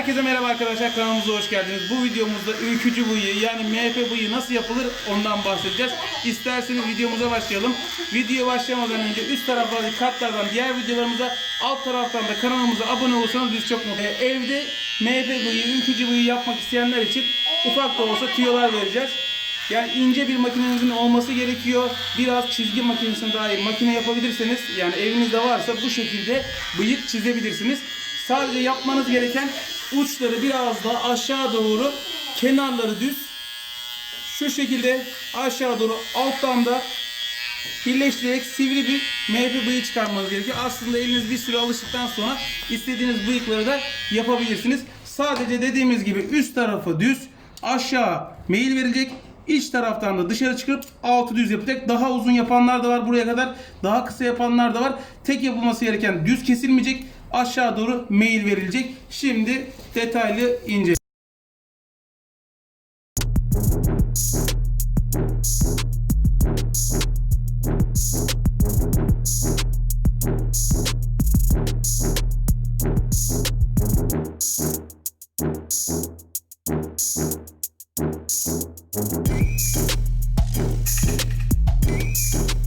Herkese merhaba arkadaşlar kanalımıza hoş geldiniz. Bu videomuzda ülkücü bıyığı yani MHP bıyığı nasıl yapılır ondan bahsedeceğiz. İsterseniz videomuza başlayalım. Video başlamadan önce üst taraftaki kartlardan diğer videolarımıza alt taraftan da kanalımıza abone olursanız biz çok mutlu oluruz. Evde MHP bıyığı, ülkücü bıyığı yapmak isteyenler için ufak da olsa tüyolar vereceğiz. Yani ince bir makinenizin olması gerekiyor. Biraz çizgi makinesine dair makine yapabilirseniz yani evinizde varsa bu şekilde bıyık çizebilirsiniz. Sadece yapmanız gereken uçları biraz daha aşağı doğru, kenarları düz. Şu şekilde aşağı doğru alttan da birleştirerek sivri bir MHP bıyığı çıkarmanız gerekiyor. Aslında eliniz bir süre alıştıktan sonra istediğiniz bıyıkları da yapabilirsiniz. Sadece dediğimiz gibi üst tarafı düz, aşağı meyil verilecek. İç taraftan da dışarı çıkıp altı düz yapacak. Daha uzun yapanlar da var buraya kadar. Daha kısa yapanlar da var. Tek yapılması gereken düz kesilmeyecek aşağı doğru mail verilecek. Şimdi detaylı ince. Thank you.